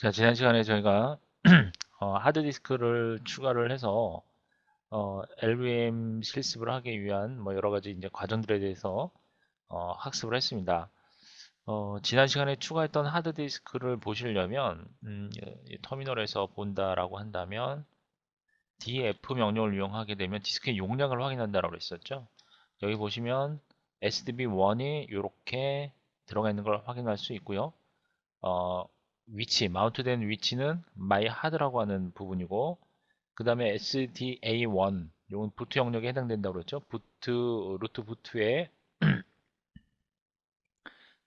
자, 지난 시간에 저희가 어, 하드디스크를 추가를 해서 어, LVM 실습을 하기 위한 뭐 여러 가지 이제 과정들에 대해서 어, 학습을 했습니다. 어, 지난 시간에 추가했던 하드디스크를 보시려면 음, 이 터미널에서 본다라고 한다면 df 명령을 이용하게 되면 디스크의 용량을 확인한다라고 했었죠. 여기 보시면 SDB1이 이렇게 들어가 있는 걸 확인할 수 있고요. 어, 위치, 마운트된 위치는 my hard라고 하는 부분이고 그 다음에 SDA1 이건 부트 영역에 해당된다고 그랬죠. 부트, 루트 부트에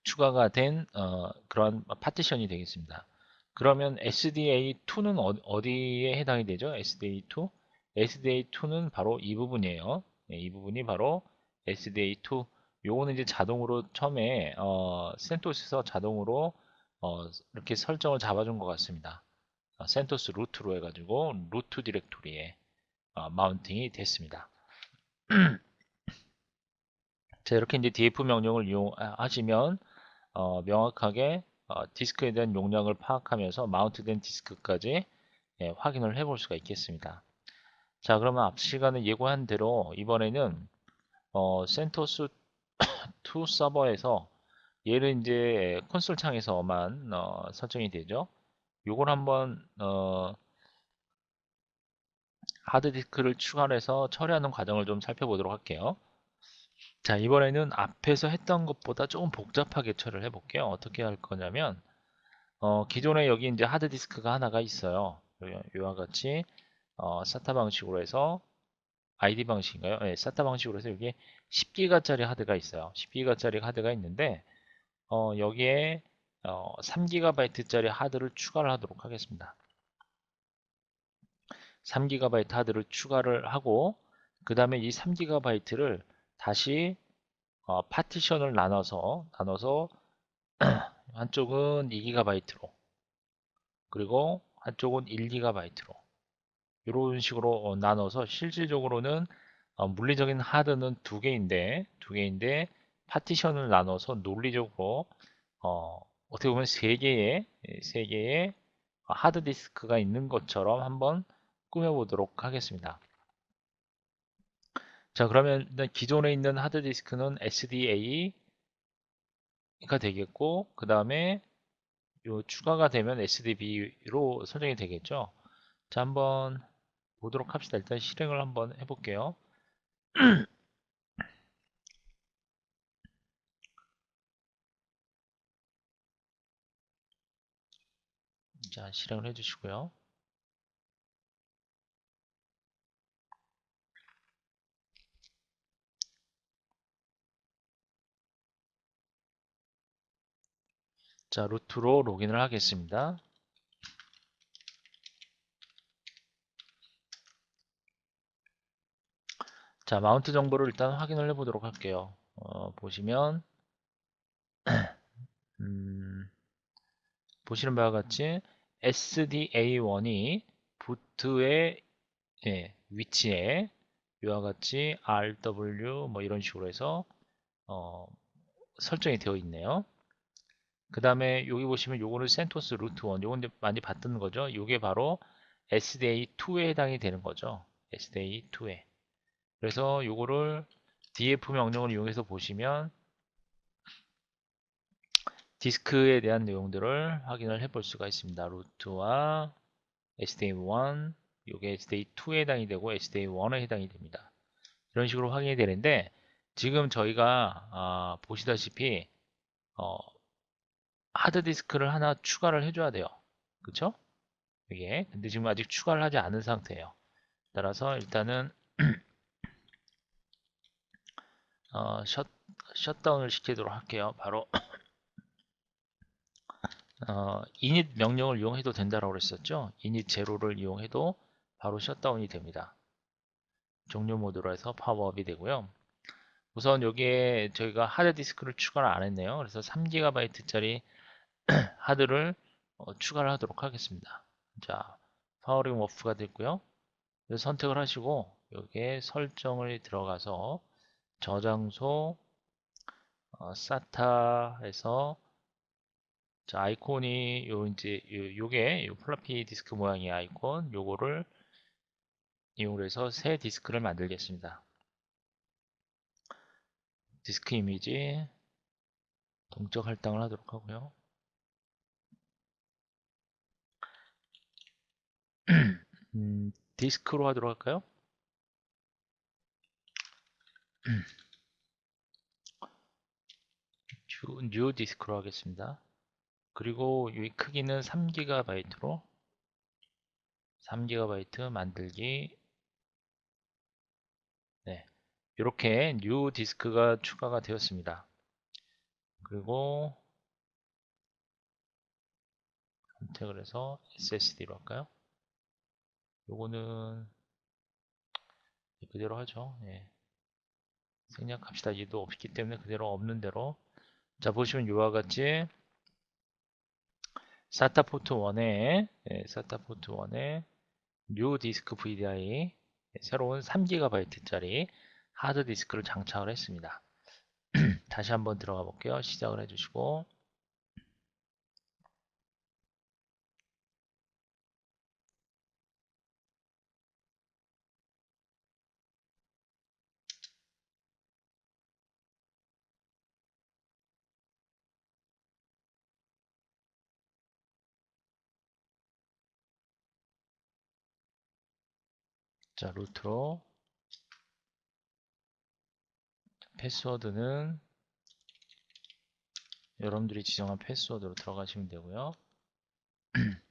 추가가 된 어, 그런 파티션이 되겠습니다. 그러면 SDA2는 어, 디에 해당이 되죠? SDA2? SDA2는 바로 이 부분이에요. 네, 이 부분이 바로 SDA2. 요거는 이제 자동으로 처음에 어, 센토스에서 자동으로 어, 이렇게 설정을 잡아준 것 같습니다. 어, 센토스 루트로 해가지고 루트 디렉토리에 어, 마운팅이 됐습니다. 자 이렇게 이제 df 명령을 이용하시면 어, 명확하게 어, 디스크에 대한 용량을 파악하면서 마운트된 디스크까지 예, 확인을 해볼 수가 있겠습니다. 자 그러면 앞 시간에 예고한 대로 이번에는 어, 센토스 2 서버에서 얘를 이제 콘솔 창에서만 어, 설정이 되죠. 요걸 한번 어, 하드디스크를 추가해서 처리하는 과정을 좀 살펴보도록 할게요. 자 이번에는 앞에서 했던 것보다 조금 복잡하게 처리를 해볼게요. 어떻게 할 거냐면 어, 기존에 여기 이제 하드디스크가 하나가 있어요. 이와 같이 어, SATA 방식으로 해서 ID 방식인가요? 네, SATA 방식으로 해서 여기 10기가짜리 하드가 있어요. 10기가짜리 하드가 있는데 어, 여기에 어, 3GB짜리 하드를 추가를 하도록 하겠습니다. 3GB 하드를 추가를 하고 그 다음에 이 3GB를 다시 어, 파티션을 나눠서 나눠서 한쪽은 2GB로 그리고 한쪽은 1GB로 이런 식으로 어, 나눠서 실질적으로는 어, 물리적인 하드는 두 개인데 두 개인데 파티션을 나눠서 논리적으로 어, 어떻게 보면 세 개의 세 개의 하드 디스크가 있는 것처럼 한번 꾸며 보도록 하겠습니다. 자 그러면 기존에 있는 하드 디스크는 SDA가 되겠고 그 다음에 추가가 되면 SDB로 설정이 되겠죠. 자 한번 보도록 합시다. 일단 실행을 한번 해볼게요. 자, 실행을 해주시고요. 자, 루트로 로그인을 하겠습니다. 자, 마운트 정보를 일단 확인을 해보도록 할게요. 어, 보시면 음, 보시는 바와 같이 SDA1이 부트의 예, 위치에 이와 같이 RW 뭐 이런 식으로 해서 어, 설정이 되어 있네요. 그 다음에 여기 보시면 요거는 센토스 루트 1 요건 많이 봤던 거죠. 요게 바로 SDA2에 해당이 되는 거죠. SDA2에 그래서 요거를 df 명령을 이용해서 보시면 디스크에 대한 내용들을 확인을 해볼 수가 있습니다. 루트와 SDA1, 이게 SDA2에 해당이 되고 SDA1에 해당이 됩니다. 이런 식으로 확인이 되는데 지금 저희가 아, 보시다시피 어, 하드디스크를 하나 추가를 해줘야 돼요. 그쵸? 이게 근데 지금 아직 추가를 하지 않은 상태예요. 따라서 일단은 어, 셧, 셧다운을 시키도록 할게요. 바로 어, init 명령을 이용해도 된다라고 그랬었죠. init 제로를 이용해도 바로 셧다운이 됩니다. 종료 모드로 해서 파워업이 되고요. 우선 여기에 저희가 하드 디스크를 추가를 안 했네요. 그래서 3GB짜리 하드를 어, 추가를 하도록 하겠습니다. 자, 파워링 워프가 됐고요. 선택을 하시고 여기에 설정을 들어가서 저장소 어, SATA에서 자, 아이콘이 요 이제 요, 요게 요 플라피 디스크 모양의 아이콘 요거를 이용해서 새 디스크를 만들겠습니다. 디스크 이미지 동적 할당을 하도록 하고요. 음, 디스크로 하도록 할까요? 뉴, 뉴 디스크로 하겠습니다. 그리고 이 크기는 3GB로 3GB 만들기 네, 이렇게 뉴 디스크가 추가가 되었습니다. 그리고 선택을 해서 SSD로 할까요? 요거는 그대로 하죠. 예. 생략합시다. 얘도 없기 때문에 그대로 없는 대로 자 보시면 이와 같이 사타 포트 1에 예, 사타 포트 1에 뉴 디스크 VDI 새로운 3GB짜리 하드 디스크를 장착을 했습니다. 다시 한번 들어가 볼게요. 시작을 해주시고 자 루트로 패스워드는 여러분들이 지정한 패스워드로 들어가시면 되고요.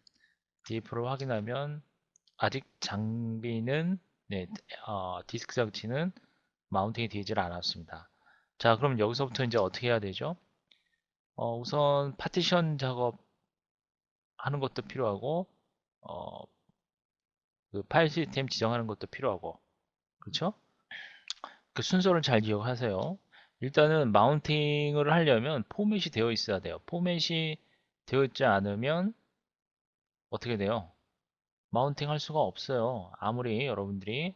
디프로 확인하면 아직 장비는 네, 어, 디스크 장치는 마운팅이 되질 않았습니다. 자, 그럼 여기서부터 이제 어떻게 해야 되죠? 어, 우선 파티션 작업 하는 것도 필요하고 어, 그 파일 시스템 지정하는 것도 필요하고 그렇죠? 그 순서를 잘 기억하세요. 일단은 마운팅을 하려면 포맷이 되어 있어야 돼요. 포맷이 되어 있지 않으면 어떻게 돼요? 마운팅 할 수가 없어요. 아무리 여러분들이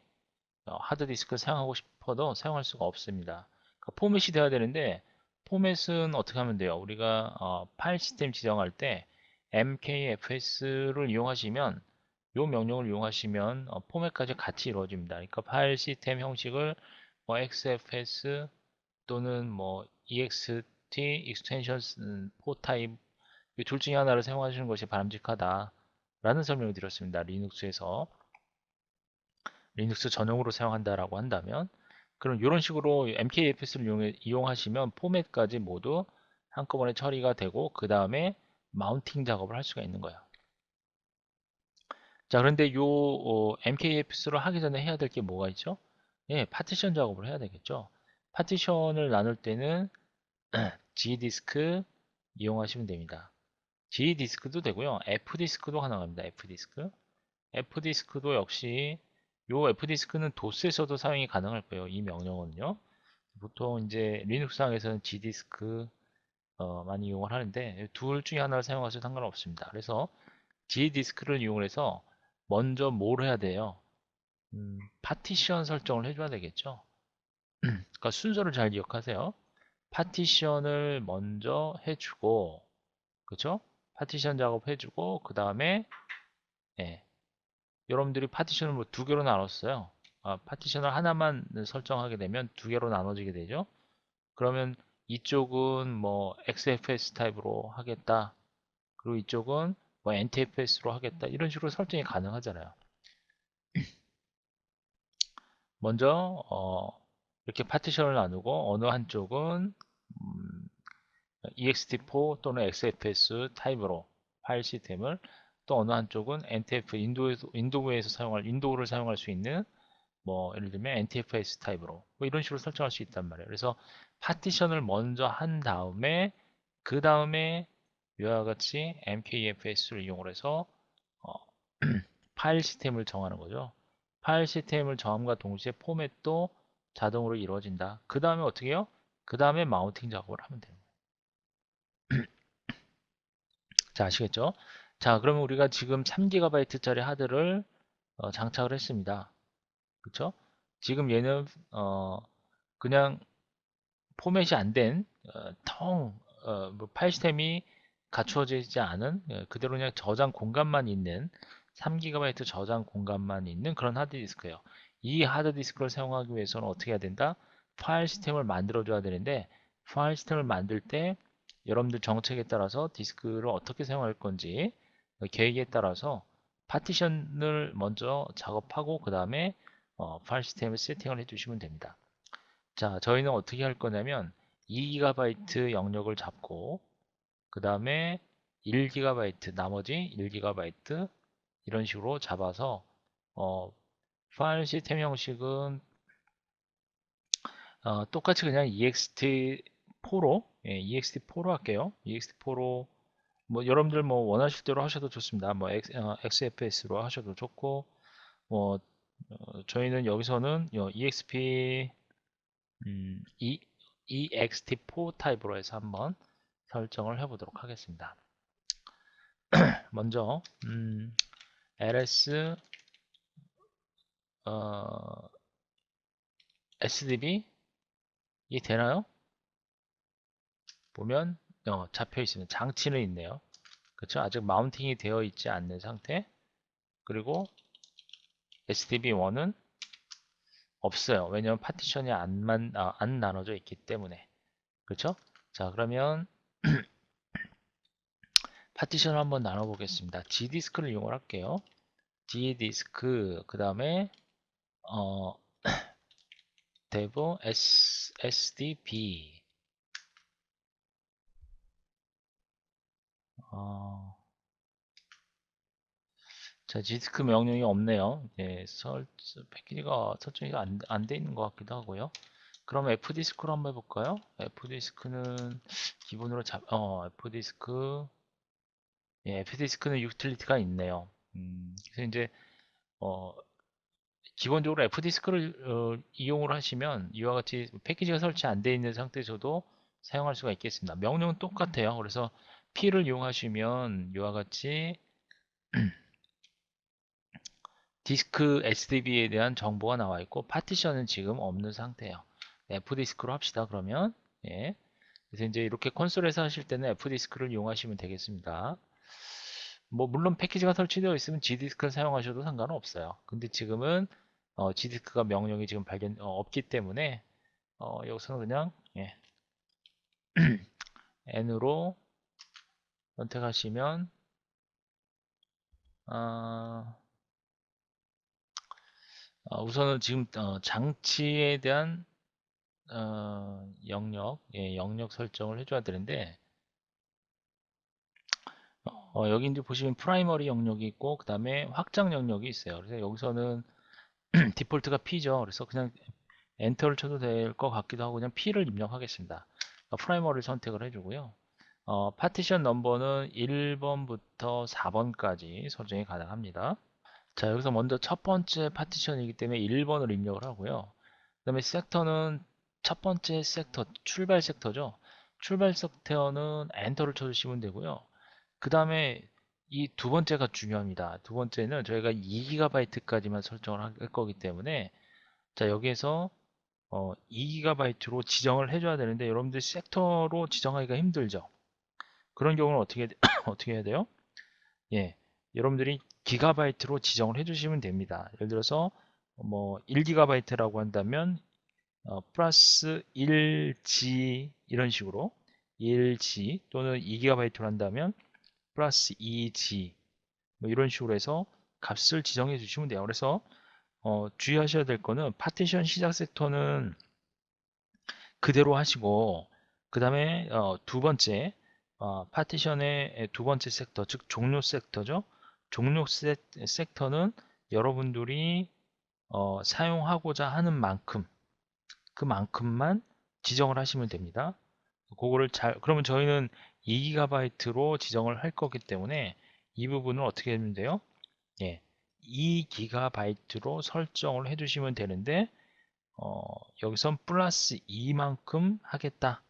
어, 하드디스크 사용하고 싶어도 사용할 수가 없습니다. 그러니까 포맷이 돼야 되는데 포맷은 어떻게 하면 돼요? 우리가 어, 파일 시스템 지정할 때 mkfs를 이용하시면 이 명령을 이용하시면 어, 포맷까지 같이 이루어집니다. 그러니까 파일 시스템 형식을 뭐 xfs 또는 뭐 ext extensions 포 타입 이둘 중에 하나를 사용하시는 것이 바람직하다 라는 설명을 드렸습니다. 리눅스에서 리눅스 전용으로 사용한다라고 한다면 그럼 이런 식으로 MKFS를 이용해, 이용하시면 포맷까지 모두 한꺼번에 처리가 되고 그 다음에 마운팅 작업을 할 수가 있는 거예요. 자 그런데 요 어, MKFS를 하기 전에 해야 될 게 뭐가 있죠? 예, 파티션 작업을 해야 되겠죠. 파티션을 나눌 때는 G디스크 이용하시면 됩니다. G디스크도 되고요. F디스크도 가능합니다. F디스크. F디스크도 역시 요 F디스크는 도스에서도 사용이 가능할 거예요. 이 명령은요. 보통 이제 리눅스상에서는 G디스크 어, 많이 이용을 하는데 둘 중에 하나를 사용하셔도 상관없습니다. 그래서 G디스크를 이용해서 먼저 뭘 해야 돼요? 음, 파티션 설정을 해줘야 되겠죠. 그러니까 순서를 잘 기억하세요. 파티션을 먼저 해주고, 그죠? 파티션 작업 해주고, 그 다음에, 예, 여러분들이 파티션을 뭐 두 개로 나눴어요. 아, 파티션을 하나만 설정하게 되면 두 개로 나눠지게 되죠. 그러면 이쪽은 뭐 XFS 타입으로 하겠다. 그리고 이쪽은 뭐 NTFS로 하겠다. 이런 식으로 설정이 가능하잖아요. 먼저 어, 이렇게 파티션을 나누고 어느 한쪽은 음, ext4 또는 xfs 타입으로 파일 시스템을 또 어느 한쪽은 NTF 인도에서 인도에서 사용할 인도를 사용할 수 있는 뭐 예를 들면 NTFS 타입으로 뭐 이런 식으로 설정할 수 있단 말이에요. 그래서 파티션을 먼저 한 다음에 그 다음에 이와 같이 MKFS를 이용해서 어, 파일 시스템을 정하는 거죠. 파일 시스템을 정함과 동시에 포맷도 자동으로 이루어진다. 그 다음에 어떻게 해요? 그 다음에 마운팅 작업을 하면 되는 거예요. 자, 아시겠죠? 자, 그러면 우리가 지금 3GB짜리 하드를 어, 장착을 했습니다. 그쵸? 지금 얘는 어, 그냥 포맷이 안된 어, 통 어, 뭐 파일 시스템이 갖추어지지 않은 예, 그대로 그냥 저장 공간만 있는 3GB 저장 공간만 있는 그런 하드디스크예요. 이 하드디스크를 사용하기 위해서는 어떻게 해야 된다? 파일 시스템을 만들어 줘야 되는데 파일 시스템을 만들 때 여러분들 정책에 따라서 디스크를 어떻게 사용할 건지 그 계획에 따라서 파티션을 먼저 작업하고 그 다음에 어, 파일 시스템을 세팅을 해주시면 됩니다. 자, 저희는 어떻게 할 거냐면 2GB 영역을 잡고 그 다음에 1GB 나머지 1GB 이런 식으로 잡아서 어, 파일 시스템 형식은 어, 똑같이 그냥 ext4로 예, ext4로 할게요. ext4로 뭐 여러분들 뭐 원하실 대로 하셔도 좋습니다. 뭐 X, 어, XFS로 하셔도 좋고 뭐 어, 저희는 여기서는 exp 음, e, ext4 타입으로 해서 한번 설정을 해보도록 하겠습니다. 먼저 음, ls 어, sdb 이 되나요? 보면 어, 잡혀 있습니다. 장치는 있네요. 그렇죠? 아직 마운팅이 되어 있지 않는 상태. 그리고 SDB1은 없어요. 왜냐하면 파티션이 안만, 아, 안 나눠져 있기 때문에. 그렇죠? 자, 그러면 파티션을 한번 나눠 보겠습니다. G디스크를 이용할게요. G디스크, 그 다음에 어, dev S, sdb 어, 자, 디스크 명령이 없네요. 예, 설, 패키지가 설정이 안, 안돼 있는 것 같기도 하고요. 그럼 F디스크로 한번 해볼까요? F디스크는 기본으로 잡, 어, F디스크, 예, F디스크는 유틸리티가 있네요. 음, 그래서 이제, 어, 기본적으로 F디스크를 어, 이용을 하시면 이와 같이 패키지가 설치 안 돼 있는 상태에서도 사용할 수가 있겠습니다. 명령은 똑같아요. 그래서 P를 이용하시면 이와 같이 디스크 SDB에 대한 정보가 나와 있고 파티션은 지금 없는 상태예요. F디스크로 합시다. 그러면 예. 그래서 이제 이렇게 콘솔에서 하실 때는 F디스크를 이용하시면 되겠습니다. 뭐 물론 패키지가 설치되어 있으면 G디스크를 사용하셔도 상관은 없어요. 근데 지금은 어, G디스크가 명령이 지금 발견 어, 없기 때문에 어, 여기서는 그냥 예. N으로 선택하시면 어, 어, 우선은 지금 어, 장치에 대한 어, 영역, 예, 영역 설정을 해줘야 되는데 어, 여기 이제 보시면 프라이머리 영역이 있고 그 다음에 확장 영역이 있어요. 그래서 여기서는 디폴트가 P죠. 그래서 그냥 엔터를 쳐도 될 것 같기도 하고 그냥 P를 입력하겠습니다. 프라이머리를 선택을 해주고요. 어, 파티션 넘버는 1번부터 4번까지 설정이 가능합니다. 자 여기서 먼저 첫 번째 파티션이기 때문에 1번을 입력을 하고요. 그 다음에 섹터는 첫 번째 섹터, 출발 섹터죠. 출발 섹터는 엔터를 쳐주시면 되고요. 그 다음에 이 두 번째가 중요합니다. 두 번째는 저희가 2GB까지만 설정을 할 거기 때문에 자 여기에서 어, 2GB로 지정을 해줘야 되는데 여러분들 섹터로 지정하기가 힘들죠. 그런 경우는 어떻게 어떻게 해야 돼요? 예, 여러분들이 기가바이트로 지정을 해주시면 됩니다. 예를 들어서 뭐 1기가바이트라고 한다면 어, 플러스 1G 이런 식으로 1G 또는 2기가바이트로 한다면 플러스 2G 뭐 이런 식으로 해서 값을 지정해 주시면 돼요. 그래서 어, 주의하셔야 될 거는 파티션 시작 섹터는 그대로 하시고 그 다음에 어, 두 번째 어, 파티션의 두 번째 섹터, 즉 종료 섹터죠. 종료 섹, 섹터는 여러분들이 어, 사용하고자 하는 만큼 그만큼만 지정을 하시면 됩니다. 그거를 잘 그러면 저희는 2GB로 지정을 할 거기 때문에 이 부분을 어떻게 하면 돼요? 예, 2GB로 설정을 해 주시면 되는데 어, 여기선 플러스 2만큼 하겠다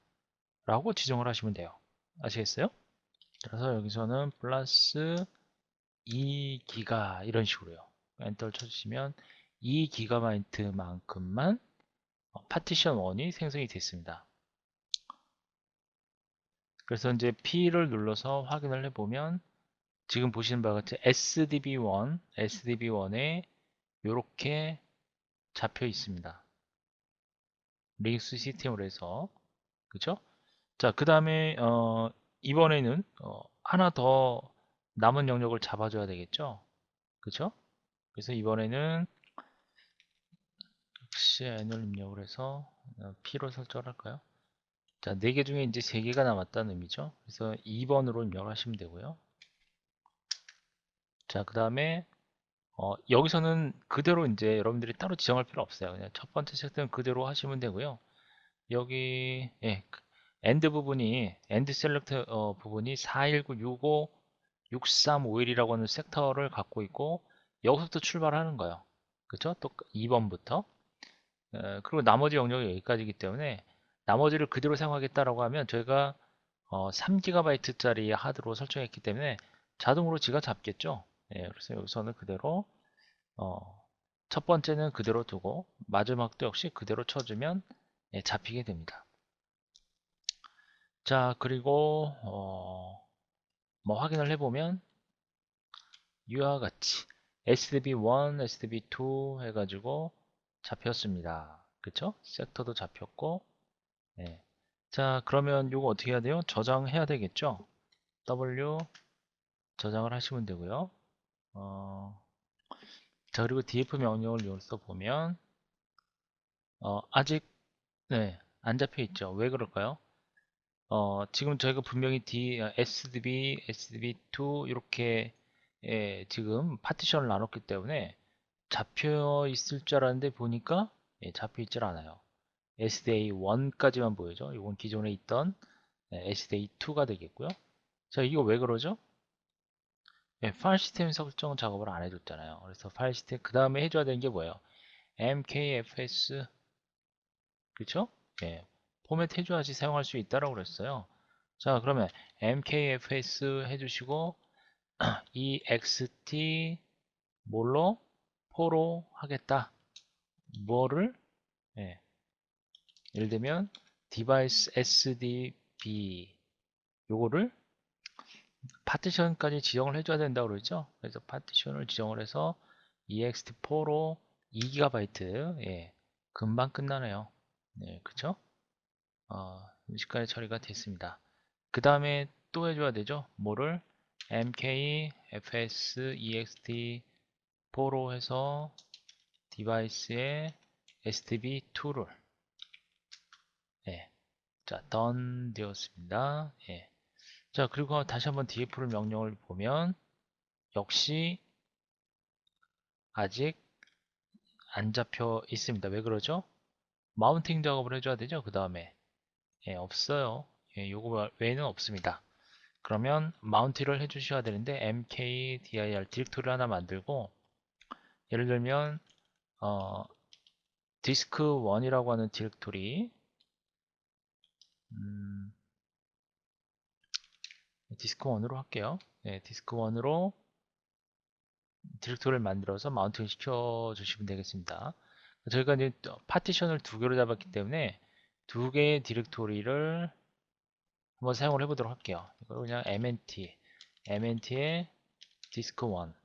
라고 지정을 하시면 돼요. 아시겠어요? 그래서 여기서는 플러스 2기가 이런 식으로요. 엔터를 쳐주시면 2기가바이트만큼만 파티션 1이 생성이 됐습니다. 그래서 이제 P를 눌러서 확인을 해보면 지금 보시는 바와 같이 SDB1, SDB1에 이렇게 잡혀 있습니다. 리눅스 시스템으로 해서 그죠? 자, 그 다음에 어, 이번에는 어, 하나 더 남은 영역을 잡아줘야 되겠죠? 그죠? 그래서 이번에는 역시 애널 입력을 해서 어, P로 설정을 할까요? 자, 4개 중에 이제 3개가 남았다는 의미죠. 그래서 2번으로 입력을 하시면 되고요. 자, 그 다음에 어, 여기서는 그대로 이제 여러분들이 따로 지정할 필요 없어요. 그냥 첫 번째 섹션 그대로 하시면 되고요. 여기 예, 엔드 부분이 엔드 셀렉트 어, 부분이 41965 6351이라고 하는 섹터를 갖고 있고 여기서부터 출발하는 거예요. 그죠? 또 2번부터 어, 그리고 나머지 영역이 여기까지이기 때문에 나머지를 그대로 사용하겠다라고 하면 저희가 어, 3GB짜리 하드로 설정했기 때문에 자동으로 지가 잡겠죠. 예, 그래서 여기서는 그대로 어, 첫 번째는 그대로 두고 마지막도 역시 그대로 쳐주면 예, 잡히게 됩니다. 자 그리고 어, 뭐 확인을 해보면 이와 같이 SDB1, SDB2 해가지고 잡혔습니다. 그쵸? 섹터도 잡혔고 네. 자 그러면 이거 어떻게 해야 돼요? 저장해야 되겠죠? W 저장을 하시면 되고요. 어, 자 그리고 df 명령을 여기서 보면 어, 아직 네, 안 잡혀 있죠. 왜 그럴까요? 어, 지금 저희가 분명히 D, SDB, SDB2 이렇게 예, 지금 파티션을 나눴기 때문에 잡혀 있을 줄 알았는데 보니까 예, 잡혀 있질 않아요. SDA1까지만 보여죠. 이건 기존에 있던 예, SDA2가 되겠고요. 자, 이거 왜 그러죠? 예, 파일 시스템 설정 작업을 안 해줬잖아요. 그래서 파일 시스템 그 다음에 해줘야 되는 게 뭐예요? mkfs 그쵸? 예, 포맷 해줘야지 사용할 수 있다라고 그랬어요. 자, 그러면 mkfs 해주시고 ext 뭘로 포로 하겠다. 뭐를? 예. 예를 들면 device sdb 요거를 파티션까지 지정을 해줘야 된다고 그러죠. 그래서 파티션을 지정을 해서 ext4로 2GB 예, 금방 끝나네요. 네, 그쵸? 어, 순식간에 처리가 됐습니다. 그 다음에 또 해줘야 되죠. 뭐를 mk ext4로 해서 디바이스에 stb2를 예, 자, done 되었습니다. 예. 자, 그리고 다시 한번 df를 명령을 보면 역시 아직 안 잡혀 있습니다. 왜 그러죠? 마운팅 작업을 해줘야 되죠. 그 다음에 예, 없어요. 예, 요거 외에는 없습니다. 그러면 마운트를 해주셔야 되는데 mkdir 디렉토리 하나 만들고 예를 들면 어, 디스크 1이라고 하는 디렉토리 음, 디스크 1으로 할게요. 네, 디스크 1으로 디렉토리를 만들어서 마운팅 시켜 주시면 되겠습니다. 저희가 이제 파티션을 두 개로 잡았기 때문에 두 개의 디렉토리를 한번 사용을 해보도록 할게요. 이거 그냥 mnt, mnt의 디스크 1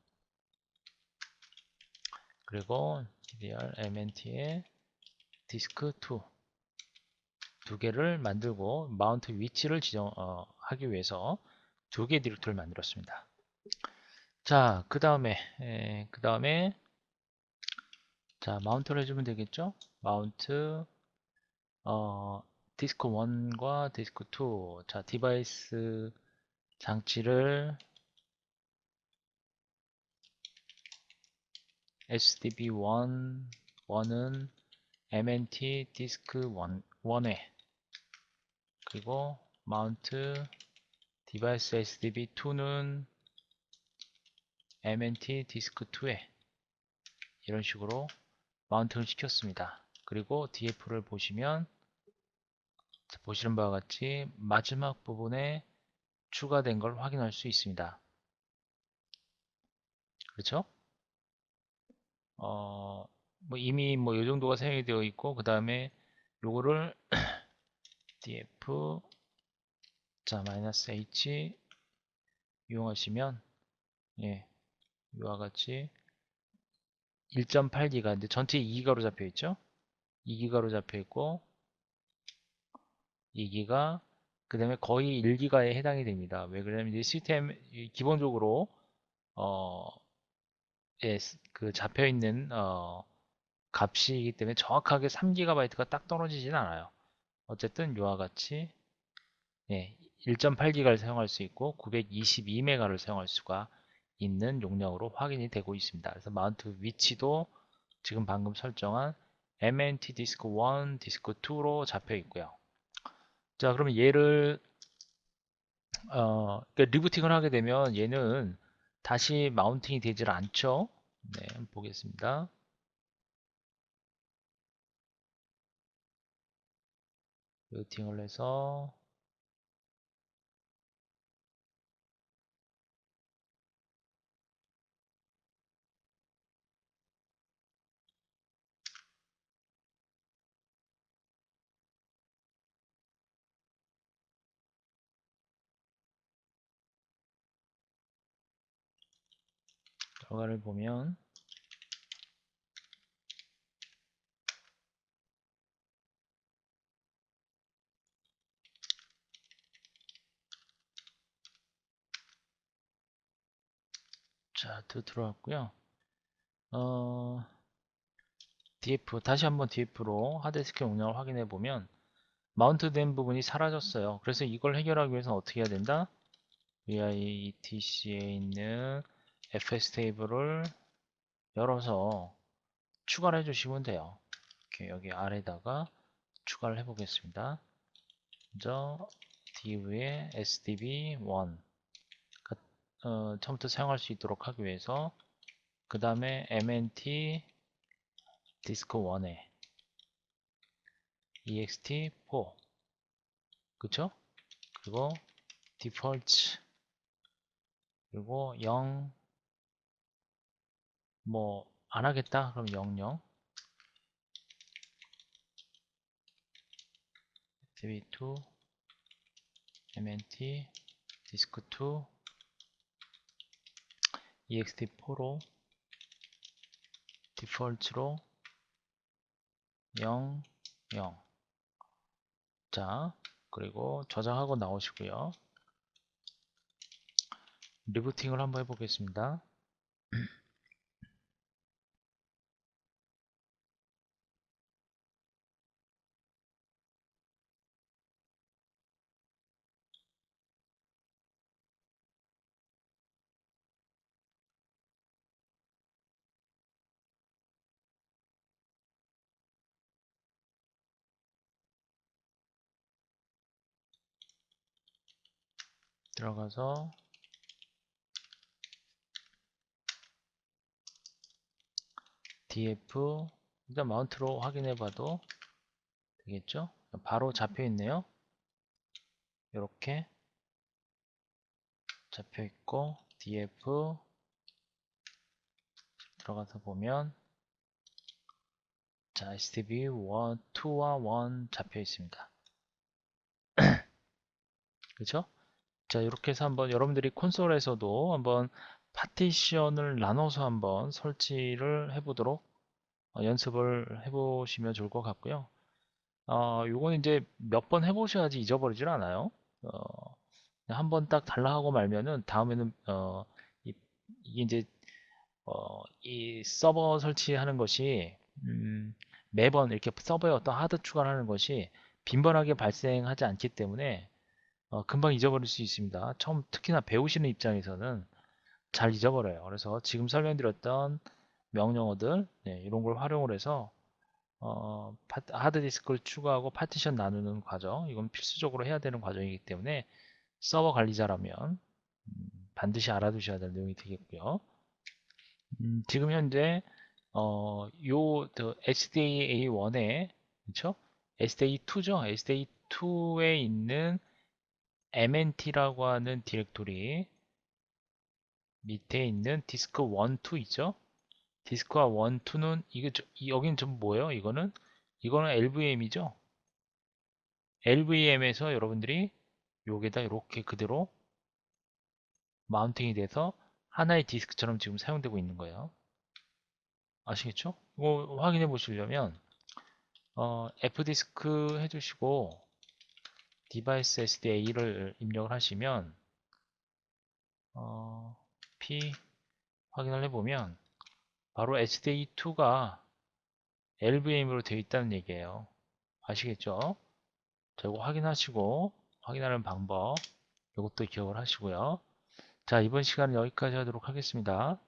그리고 ddr mnt의 디스크 2 두 개를 만들고 마운트 위치를 지정하기 어, 위해서 두 개의 디렉토리를 만들었습니다. 자, 그 다음에 그 다음에 자 마운트를 해주면 되겠죠? 마운트 어, 디스크 1과 디스크 2자 디바이스 장치를 SDB1 1은 MNT 디스크 1, 1에 그리고 마운트 디바이스 SDB2는 MNT 디스크 2에 이런 식으로 마운팅을 시켰습니다. 그리고 DF를 보시면 보시는 바와 같이 마지막 부분에 추가된 걸 확인할 수 있습니다. 그렇죠? 어, 뭐 이미 뭐이 정도가 사용이 되어 있고 그 다음에 요거를 df 자, 마이너스 h 이용하시면 예, 이와 같이 1.8기가 이제 전체 2기가로 잡혀 있죠. 2기가로 잡혀 있고 2기가 그 다음에 거의 1기가에 해당이 됩니다. 왜 그러냐면 이제 시스템 기본적으로 어, 예, 그 잡혀 있는 어, 값이기 때문에 정확하게 3GB가 딱 떨어지진 않아요. 어쨌든 이와 같이 예, 1.8기가를 사용할 수 있고 922메가를 사용할 수가 있는 용량으로 확인이 되고 있습니다. 그래서 마운트 위치도 지금 방금 설정한 MNT 디스크 1, 디스크 2로 잡혀 있고요. 자, 그러면 얘를 어, 그러니까 리부팅을 하게 되면 얘는 다시 마운팅이 되질 않죠. 네, 보겠습니다. 루팅을 해서 결과를 보면 자, 또 들어왔고요. 어, DF 다시 한번 DF로 하드디스크 용량을 확인해 보면 마운트된 부분이 사라졌어요. 그래서 이걸 해결하기 위해서 어떻게 해야 된다? VI ETC에 있는 FS 테이블을 열어서 추가를 해주시면 돼요. 이렇게 여기 아래다가 추가를 해보겠습니다. 먼저 div에 sdb1 어, 처음부터 사용할 수 있도록 하기 위해서 그 다음에 mnt 디스크 1에 ext4 그쵸? 그리고 default 그리고 0 뭐 안 하겠다 그럼 00 tv2 mnt disk2 ext4로 디폴트로 0 0 자, 그리고 저장하고 나오시고요. 리부팅을 한번 해보겠습니다. 들어가서 df 일단 마운트로 확인해 봐도 되겠죠? 바로 잡혀 있네요. 이렇게 잡혀 있고 df 들어가서 보면 자 stb 1, 2와 1 잡혀 있습니다. 그렇죠 자 이렇게 해서 한번 여러분들이 콘솔에서도 한번 파티션을 나눠서 한번 설치를 해보도록 어, 연습을 해보시면 좋을 것 같고요. 어, 요거는 이제 몇 번 해보셔야지 잊어버리질 않아요. 어, 한번 딱 달라 하고 말면은 다음에는 어, 이, 게 이제 어, 이 서버 설치하는 것이 음, 매번 이렇게 서버에 어떤 하드 추가를 하는 것이 빈번하게 발생하지 않기 때문에 어, 금방 잊어버릴 수 있습니다. 처음 특히나 배우시는 입장에서는 잘 잊어버려요. 그래서 지금 설명드렸던 명령어들 네, 이런 걸 활용을 해서 어, 하드디스크를 추가하고 파티션 나누는 과정 이건 필수적으로 해야 되는 과정이기 때문에 서버 관리자라면 음, 반드시 알아두셔야 될 내용이 되겠고요. 음, 지금 현재 어, 요 SDA1에 그렇죠? SDA2죠. SDA2에 있는 mnt라고 하는 디렉토리 밑에 있는 디스크 1, 2 있죠? 디스크와 1, 2는 이게 저, 여긴 좀 뭐예요? 이거는 이거는 LVM이죠? LVM에서 여러분들이 여기다 이렇게 그대로 마운팅이 돼서 하나의 디스크처럼 지금 사용되고 있는 거예요. 아시겠죠? 이거 확인해 보시려면 어, fdisk 해주시고 device SDA를 입력을 하시면 어, p 확인을 해보면 바로 SDA2가 LVM으로 되어 있다는 얘기예요. 아시겠죠? 자, 이거 확인하시고 확인하는 방법 이것도 기억을 하시고요. 자, 이번 시간은 여기까지 하도록 하겠습니다.